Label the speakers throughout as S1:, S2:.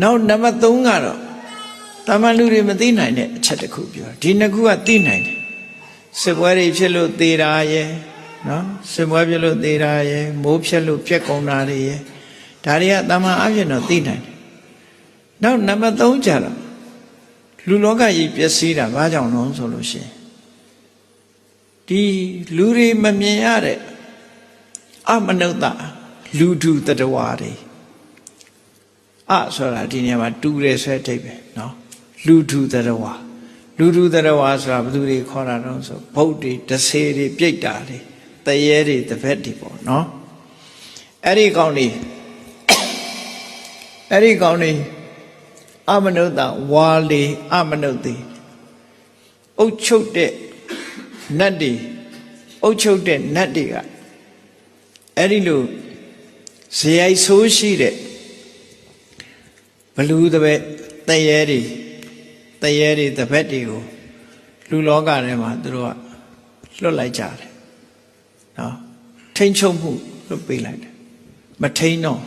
S1: နောက်နံပါတ်3ကတော့တာမန်လူတွေမသိနိုင်တဲ့အချက်တစ်ခုပြောဒီနှစ်ခုကသိနိုင်တယ်စစ်ပွဲတွေဖြစ်လို့သေတာရဲ့နော်စစ်ပွဲဖြစ်လို့သေတာရဲ့မိုးဖြက်လို့ပြက်ကုန်တာတွေရဲ့ဒါတွေကတာမန်အဖြစ်တော့သိနိုင်တယ်နောက်နံပါတ်3ကျတော့လူလောကကြီးပျက်စီးတာဘာကြောင့်လဲဆိုလို့ရှိရင်ဒီလူတွေမမြင်ရတဲ့အမနုဿလူထုတတဝါတွေ အဆိုတာဒီနေရာမှာတူတယ်ဆိုတဲ့အဓိပ္ပာယ်နော်လူထုသရဝလူထုသရဝဆိုတာဘယ်သူတွေခေါ်တာတော့ဆိုဗုဒ္ဓတွေတဆေတွေပြိတ္တာတွေတရေတွေတပက်တွေပေါ့နော်အဲ့ဒီကောင်းနေအဲ့ဒီကောင်းနေအမနုဿဝါလီအမနုတိအုတ်ချုပ်တဲ့နတ်တွေအုတ်ချုပ်တဲ့နတ်တွေကအဲ့ဒီလိုဇေယိုက်ဆိုးရှိတဲ့ လူတပည့်တရေတွေတရေတွေတပည့်တွေကိုလူလောကထဲမှာသူတို့ကလွတ်လိုက်ကြတယ်နော်ထိမ့်ချုပ်မှုလွတ်ပေးလိုက်တယ်မထိန်တော့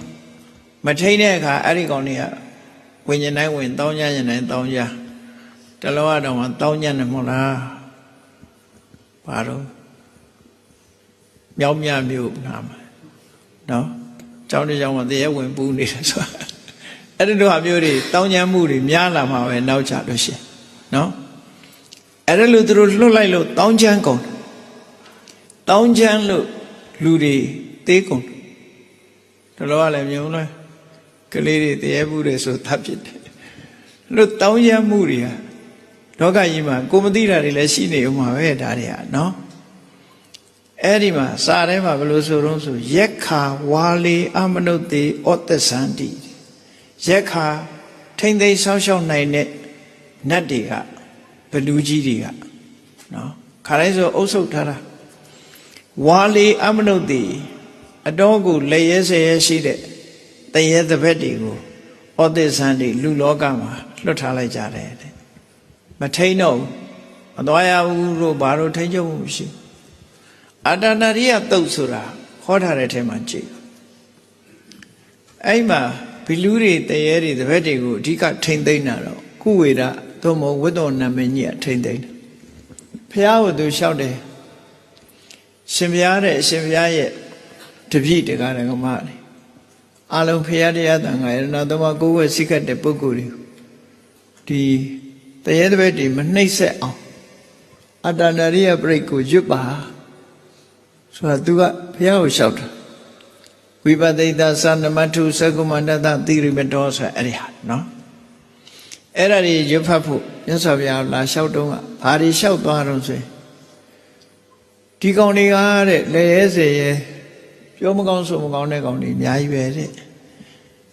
S1: မထိန်တဲ့အခါအဲ့ဒီကောင်တွေကဝิญဉ္တိုင်းဝင်တောင်းကြရင်တိုင်းတောင်းကြတလောကတော့မှတောင်းကြတယ်မဟုတ်လားဘာတော့မြောင်းမြမျိုးနာမှာနော်ကျောင်းတစ်ကျောင်းမှာတရေဝင်ပူးနေတယ်ဆိုတာ အဲ့ဒီလိုဟာမျိုးတွေတောင်းကြမှုတွေများလာမှာပဲနောက်ချလို့ရှိရင်နော်အဲ့ဒါလို့သူတို့လွတ်လိုက်လို့တောင်းချမ်းကုန်တောင်းချမ်းလို့လူတွေသေးကုန်တလောကလည်းမြုံလဲကလေးတွေတရေဘူးတွေဆိုသတ်ဖြစ်တယ်လို့တောင်းချမ်းမှုတွေဟာလောကကြီးမှာကိုမသိတာတွေလည်းရှိနေဦးမှာပဲဒါတွေဟာနော်အဲ့ဒီမှာစာထဲမှာဘယ်လိုဆိုတော့ဆိုရက်ခါဝါလီအမနုတ်တိဩတ္တသန္တိ ရက်ခါထိမ့်သိမ်းဆောင်းရှောက်နိုင်တဲ့နတ်တွေကဘလူကြီးတွေကနော်ခါတိုင်းဆိုအုပ်ဆုပ်ထားတာဝါလီအမနုတ်တိအတော်ကိုလက်ရဲဆဲရဲရှိတဲ့တရေသဘက်တွေကိုဩတ္တသန္တိလူလောကမှာလွတ်ထားလိုက်ကြတယ်တဲ့မထိန်တော့ဘူးမသွားရဘူးလို့ဘာလို့ထိန်ချုပ်မှုမရှိဘူးအာတနာရိယတုတ်ဆိုတာဟောထားတဲ့ထဲမှာကြည့်အဲ့မှာ ဘီလူတွေတရေတွေတပည့်တွေကိုအဓိကထိမ့်သိမ့်တာတော့ကုဝေဒသို့မဟုတ်ဝိတ္တောနာမည်ကြီးကထိမ့်သိမ့်တယ်ဖះဟိုသူလျှောက်တယ်ရှင်ဘုရားတဲ့အရှင်ဘုရားရဲ့တပည့်တရားဓမ္မတွေအလုံးဖះတရားတန်ခါရဏသမကိုယ်ဝဲစိတ်ကတဲ့ပုဂ္ဂိုလ်တွေဒီတရေတပည့်တွေမနှိမ့်ဆက်အောင်အတ္တနာရိယပြိတ်ကိုရွတ်ပါဆိုတာသူကဘုရားကိုလျှောက်တာ ဝိပသိတသနမထုသကုမန္တတသီရိမတောဆိုအဲ့ဒီဟာနော်အဲ့ဒါတွေရွတ်ဖတ်ဖို့မြတ်စွာဘုရားလာလျှောက်တော့ကဘာတွေလျှောက်သွားတော့ဆိုရင်ဒီကောင်တွေကတဲ့လေရဲစေရဲပြောမကောင်းဆိုမကောင်းတဲ့ကောင်တွေအများကြီးပဲတဲ့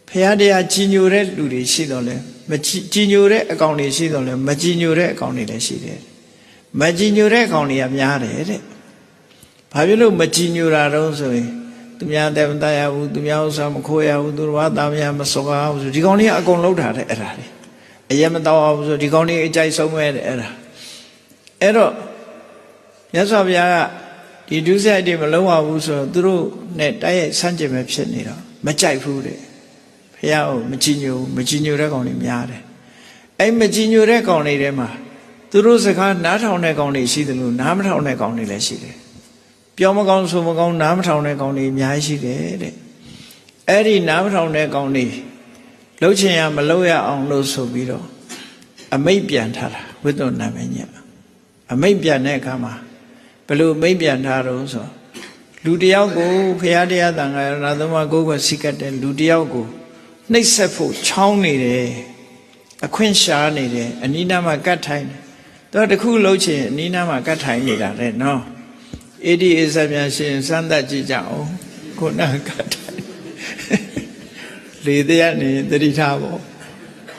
S1: ဖះတရားကြီးညိုတဲ့လူတွေရှိတော့လဲမကြီးညိုတဲ့အကောင်တွေရှိတော့လဲမကြီးညိုတဲ့အကောင်တွေလည်းရှိတယ်မကြီးညိုတဲ့အကောင်တွေကများတယ်တဲ့ဘာဖြစ်လို့မကြည်ညိုတာတော့ဆိုရင် သူများတဲ့မတရားဘူးသူများဥစ္စာမခိုးရဘူးသူတော်ဘာသားများမစောကားဘူးဆိုဒီကောင်းလေးကအကုန်လုံးထားတယ်အဲ့ဒါလေအရင်မတော်ဘူးဆိုဒီကောင်းလေးအကြိုက်ဆုံးပဲတဲ့အဲ့ဒါအဲ့တော့မြတ်စွာဘုရားကဒီဒုစရိုက်တွေမလုံးဝဘူးဆိုတော့သူတို့နဲ့တိုက်ရိုက်ဆန့်ကျင်ပဲဖြစ်နေတော့မကြိုက်ဘူးတဲ့ဘုရားကိုမကြည်ညိုမကြည်ညိုတဲ့ကောင်တွေများတယ်အဲ့မကြည်ညိုတဲ့ကောင်တွေထဲမှာသူတို့စကားနားထောင်တဲ့ကောင်တွေရှိတယ်လို့နားမထောင်တဲ့ကောင်တွေလည်းရှိတယ် ပြောမကောင်းဆိုမကောင်းနားမထောင်တဲ့ကောင်တွေအများကြီးရှိတယ်တဲ့အဲ့ဒီနားမထောင်တဲ့ကောင်တွေလှုပ်ချင်ရမလှုပ်ရအောင်လို့ဆိုပြီးတော့အမိတ်ပြန်ထားတာဝိတ္တနာမည်ညအမိတ်ပြန်တဲ့အခါမှာဘယ်လိုအမိတ်ပြန်ထားတော့ဆိုလူတယောက်ကိုဖရာတရားတန်ခါရဏသမကိုယ်ကစိကတ်တဲ့လူတယောက်ကိုနှိပ်ဆက်ဖို့ချောင်းနေတယ်အခွင့်ရှားနေတယ်အနိနာမှာကတ်ထိုင်တယ်သူကတခုလှုပ်ချင်အနိနာမှာကတ်ထိုင်နေတာတဲ့နော် အေဒီအစ္စပြန်ရှင်စမ်းသပ်ကြည့်ကြအောင်ခုနကတိုင်လေတရားနေတတိထားပေါ့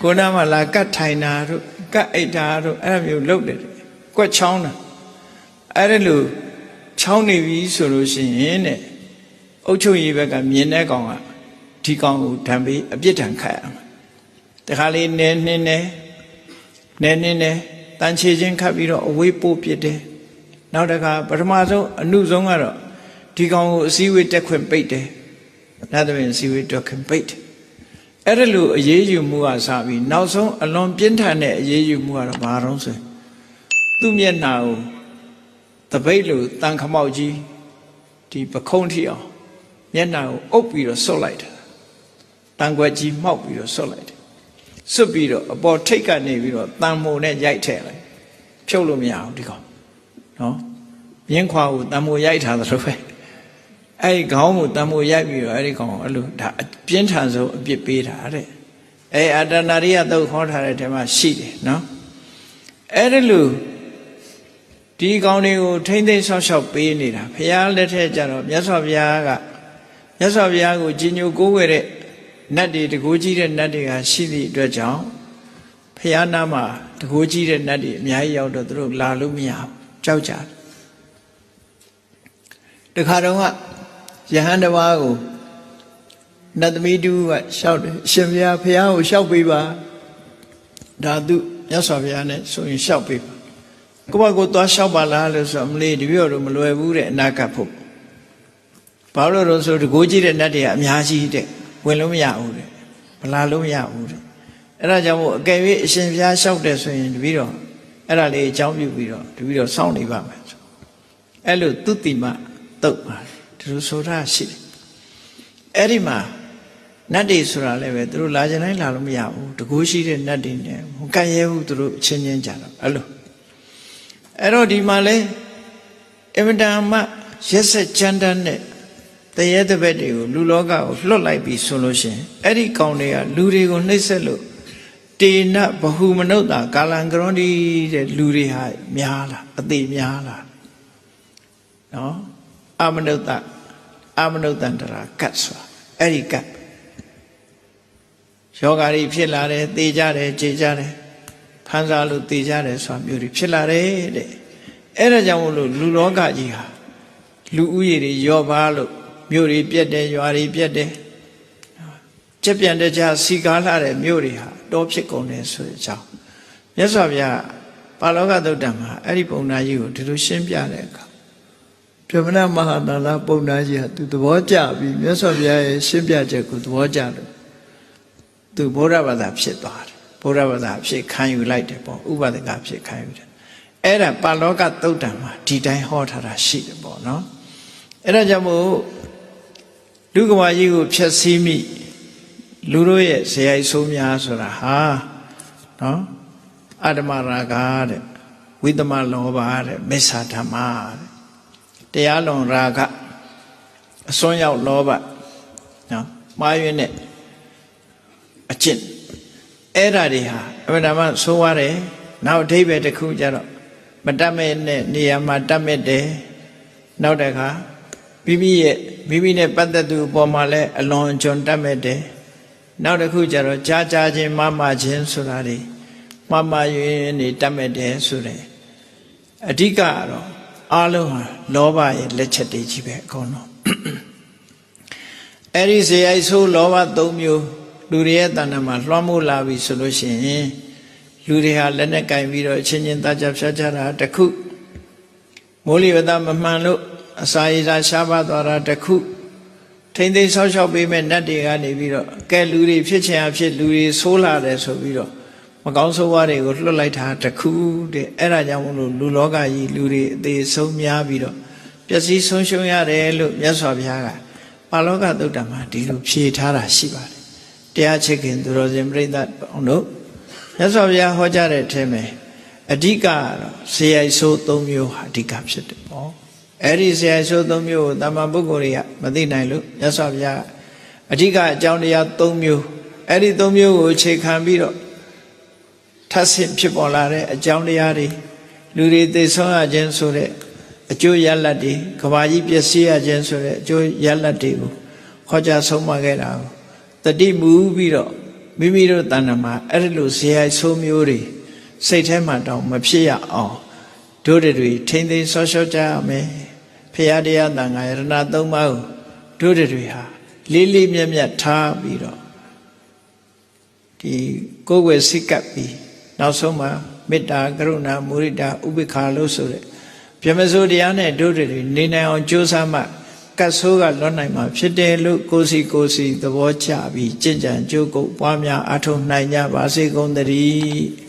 S1: ခုနမှလာကတ်ထိုင်တာတို့ကတ်အိတ်တာတို့အဲ့လိုမျိုးလုပ်တယ်ကွက်ချောင်းတာအဲ့ဒါလို့ချောင်းနေပြီဆိုလို့ရှိရင်တဲ့အုတ်ချုပ်ရေးဘက်ကမြင်တဲ့ကောင်ကဒီကောင်ကိုဓာန်ပေးအပြစ်ဒဏ်ခတ်ရမှာတခါလေးနဲနှင်းနဲနဲနှင်းနဲတန်ချေချင်းခတ်ပြီးတော့အဝေးပို့ပြစ်တယ် နောက်တစ်ခါပထမဆုံးအနုဆုံးကတော့ဒီကောင်ကိုအစည်းအဝေးတက်ခွင့်ပိတ်တယ်။ဒါသမင်အစည်းအဝေးတက်ခွင့်ပိတ်တယ်။အဲ့ဒါလိုအရေးယူမှုကစပြီးနောက်ဆုံးအလွန်ပြင်းထန်တဲ့အရေးယူမှုကတော့ဘာတော့ဆိုရင်သူ့မျက်နှာကိုတပိတ်လိုတန်ခမောက်ကြီးဒီပခုံးထီအောင်မျက်နှာကိုအုပ်ပြီးတော့ဆွတ်လိုက်တယ်တန်ခွက်ကြီးမှောက်ပြီးတော့ဆွတ်လိုက်တယ်ဆွတ်ပြီးတော့အပေါ်ထိတ်ကနေပြီးတော့တန်မိုနဲ့ရိုက်ထည့်လိုက်ဖြုတ်လို့မရဘူးဒီကောင် နော်မြင်းခွာကိုတန်မိုရိုက်ထားသလိုပဲအဲ့ဒီခေါင်းကိုတန်မိုရိုက်ပြီးတော့အဲ့ဒီကောင်အဲ့လိုဒါအပြင်းထန်ဆုံးအပြစ်ပေးတာတဲ့အဲ့အတ္တနာရိယသုတ်ခေါ်ထားတဲ့ထဲမှာရှိတယ်နော်အဲ့ဒီလိုဒီကောင်တွေကိုထိမ့်သိမ်းဆောက်ရှောက်ပေးနေတာဘုရားလက်ထက်ကျတော့မြတ်စွာဘုရားကမြတ်စွာဘုရားကိုကြီးညိုကိုးဝယ်တဲ့နတ်တွေတကူကြီးတဲ့နတ်တွေကရှိသည့်အတွက်ကြောင့်ဘုရားနာမှာတကူကြီးတဲ့နတ်တွေအများကြီးရောက်တော့သူတို့လာလို့မရဘူး ကြောက်ကြတယ်တခါတော့ကယဟန်တစ်ပါးကိုနတ်သမီးတူကရှောက်တယ်ရှင်ဘုရားဘုရားကိုရှောက်ပေးပါဒါသူမြတ်စွာဘုရားနဲ့ဆိုရင်ရှောက်ပေးပါကိုယ့်ဘက်ကိုသွားလျှောက်ပါလားလို့ဆိုတော့မလေးတပည့်တော်မလွယ်ဘူးတဲ့အနာကပ်ဖို့ဘာလို့လဲဆိုတကိုးကြည့်တဲ့နတ်တွေကအများကြီးတဲ့ဝင်လို့မရဘူးတဲ့မလာလို့မရဘူးတဲ့အဲ့ဒါကြောင့်မို့အကယ်၍အရှင်ဘုရားလျှောက်တယ်ဆိုရင်တပည့်တော် အဲ့ဒါလေးအကြောင်းပြုပြီးတော့တပည့်တော်စောင့်နေပါမယ်ဆိုအဲ့လိုသူတိမတုတ်ပါတယ်ဒီလိုဆိုတာရှိတယ်အဲ့ဒီမှာနတ်တွေဆိုတာလည်းပဲသူတို့လာကြတိုင်းလာလို့မရဘူးတကိုးရှိတဲ့နတ်တွေနဲ့မကန့်ရဲဘူးသူတို့အချင်းချင်းကြတော့အဲ့လိုအဲ့တော့ဒီမှာလဲအမတန်မှရက်ဆက်ကြမ်းတမ်းတဲ့တရေတပည့်တွေကိုလူလောကကိုလွတ်လိုက်ပြီဆိုလို့ရှိရင်အဲ့ဒီကောင်တွေကလူတွေကိုနှိပ်စက်လို့ တေနဘဟုမနုဿာကာလံကရွန်ဒီတဲ့လူတွေဟာများလာအသေးများလာနော်အမနုဿအမနုဿန္တရာကတ်ဆိုတာအဲ့ဒီကတ်ယောဂါတွေဖြစ်လာတယ်သေကြတယ်ကြေကြတယ်ဖန်စားလို့သေကြတယ်ဆိုတာမျိုးတွေဖြစ်လာတယ်တဲ့အဲ့ဒါကြောင့်မို့လို့လူလောကကြီးဟာလူဥယျာဉ်တွေယောပါလို့မြို့တွေပြက်တယ်ရွာတွေပြက်တယ်ကြက်ပြန်တကြစီကားလာတဲ့မြို့တွေဟာ တောဖြစ်ကုန်တယ်ဆိုတဲ့အကြောင်းမြတ်စွာဘုရားပါဠောကသုတ်တံမှာအဲ့ဒီပုံနာကြီးကိုဒီလိုရှင်းပြတဲ့အခါပြမနာမဟာနာလာပုံနာကြီးဟာသူသဘောကျပြီးမြတ်စွာဘုရားရဲ့ရှင်းပြချက်ကိုသဘောကျလို့သူဗုဒ္ဓဘာသာဖြစ်သွားတယ်ဗုဒ္ဓဘာသာဖြစ်ခံယူလိုက်တယ်ပေါ့ဥပဒကဖြစ်ခံယူတယ်အဲ့ဒါပါဠောကသုတ်တံမှာဒီတိုင်းဟောထားတာရှိတယ်ပေါ့နော်အဲ့ဒါကြောင့်မို့လူကမာကြီးကိုဖြည့်ဆည်းမိ လူတို့ရဲ့ဇေယိုက်ဆိုးများဆိုတာဟာနော်အတ္တမရာဂတဲ့ဝိသမလောဘတဲ့မစ္ဆာဓမ္မတဲ့တရားလွန်ရာဂအစွန်းရောက်လောဘနော်မှားယွင်းတဲ့အကျင့်အဲ့ဓာတွေဟာအမှန်တမ်းဆိုးွားတယ်နောက်အဓိပ္ပာယ်တစ်ခုကျတော့မတတ်မဲ့နဲ့နေရာမှာတတ်မဲ့တယ်နောက်တစ်ခါမိမိရဲ့မိမိနဲ့ပတ်သက်သူအပေါ်မှာလည်းအလွန်ကျွံတတ်မဲ့တယ် နောက်တစ်ခုကျတော့ကြားကြားချင်းမမချင်းဆိုတာတွေမမယွင်းနေတတ်မဲ့တယ်ဆိုတယ်အဓိကကတော့အားလုံးဟာလောဘရဲ့လက်ချက်တွေကြီးပဲအကုန်လုံးအဲ့ဒီဇေယိုက်ဆိုးလောဘ၃မျိုးလူတွေရဲ့တဏ္ဍာမှာလွှမ်းမိုးလာပြီဆိုလို့ရှိရင်လူတွေဟာလက်နဲ့ကင်ပြီးတော့အချင်းချင်းသားကြဖြတ်ကြတာတစ်ခုမိုးလေဝသမမှန်လို့အစာရည်စာရှားပါသွားတာတစ်ခု ထိမ့်သိမ်းဆောက်ရှောက်ပေးမဲ့နတ်တွေကနေပြီးတော့ကဲလူတွေဖြစ်ချင်အဖြစ်လူတွေဆိုးလာတယ်ဆိုပြီးတော့မကောင်းဆိုးဝါးတွေကိုလွတ်လိုက်တာတစ်ခုတဲ့အဲ့ဒါကြောင့်မလို့လူလောကကြီးလူတွေအသေးဆုံးများပြီးတော့ပျက်စီးဆုံးရှုံးရတယ်လို့မြတ်စွာဘုရားကပါဠောကသုတ်တံမှာဒီလိုဖြေထားတာရှိပါတယ်တရားချစ်ခင်သူတော်စင်ပြိဿအောင်တို့မြတ်စွာဘုရားဟောကြားတဲ့အထက်မှာအဓိကကတော့ဇေယိုက်ဆိုး၃မျိုးဟာအဓိကဖြစ်တယ်ပေါ့ အဲ့ဒီဇေယိုက်ဆိုး၃မျိုးကိုတမန်ပုဂ္ဂိုလ်တွေကမသိနိုင်လို့မြတ်စွာဘုရားအဓိကအကြောင်းတရား၃မျိုးအဲ့ဒီ၃မျိုးကိုအခြေခံပြီးတော့ထပ်ဆင့်ဖြစ်ပေါ်လာတဲ့အကြောင်းတရားတွေလူတွေသိဆုံးရခြင်းဆိုတဲ့အကျိုးရလဒ်တွေကဘာကြီးပျက်စီးရခြင်းဆိုတဲ့အကျိုးရလဒ်တွေကိုခေါ်ကြဆုံးမခဲ့တာကိုတတိမူပြီးတော့မိမိတို့တဏ္ဍာမှာအဲ့ဒီလိုဇေယိုက်ဆိုးမျိုးတွေစိတ်ထဲမှာတောင်မဖြစ်ရအောင်တို့တွေထိမ့်သိမ်းဆော့ဆော့ကြရမယ် ဖရာတရားတန်ခါယရဏသုံးပါးကိုတို့တွေဟာလေးလေးမြတ်မြတ်ထားပြီးတော့ဒီကိုယ်ွယ်စိတ်ကပ်ပြီးနောက်ဆုံးမှာမေတ္တာကရုဏာမုရိဒာဥပေက္ခာလို့ဆိုတဲ့ဗြဟ္မစိုးတရားနဲ့တို့တွေနေနိုင်အောင်ကြိုးစားမှကတ်ဆိုးကလွတ်နိုင်မှာဖြစ်တယ်လို့ကိုယ်စီကိုယ်စီသဘောကျပြီးကြင်ကြံကြိုးကုပ်ပွားများအထုံနိုင်ကြပါစေကုန်သတည်း